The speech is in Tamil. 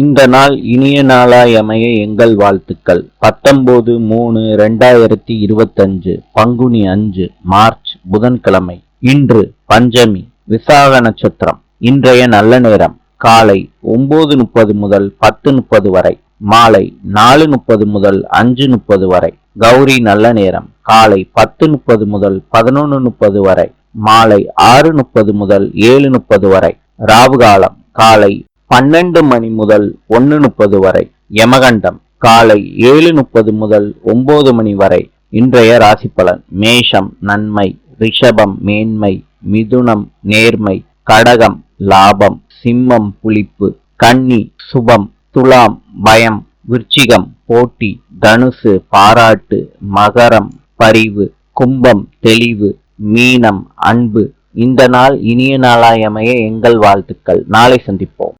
இந்த நாள் இனிய நாளாய் அமைய எங்கள் வாழ்த்துக்கள். பத்தொன்பது மூணு ரெண்டாயிரத்தி இருபத்தஞ்சு பங்குனி அஞ்சு மார்ச் புதன்கிழமை. இன்று பஞ்சமி விசாக நட்சத்திரம். இன்றைய நல்ல நேரம். காலை ஒன்பது முப்பது முதல் பத்து முப்பது வரை. மாலை நாலு முப்பது முதல் அஞ்சு முப்பது வரை. கௌரி நல்ல நேரம். காலை பத்து முப்பது முதல் பதினொன்று முப்பது வரை. மாலை ஆறு முப்பது முதல் ஏழு முப்பது வரை. ராவுகாலம் காலை பன்னெண்டு மணி முதல் ஒன்று முப்பது வரை யமகண்டம். காலை ஏழு முப்பது முதல் ஒன்பது மணி வரை இன்றைய ராசிப்பலன் மேஷம் நன்மை ரிஷபம் மேன்மை மிதுனம் நேர்மை கடகம் லாபம் சிம்மம் புளிப்பு கன்னி சுபம் துலாம் பயம் விருச்சிகம் போட்டி தனுசு பாராட்டு மகரம் பரிவு கும்பம் தெளிவு மீனம் அன்பு. இந்த நாள் இனிய நாளாயமைய எங்கள் வாழ்த்துக்கள். நாளை சந்திப்போம்.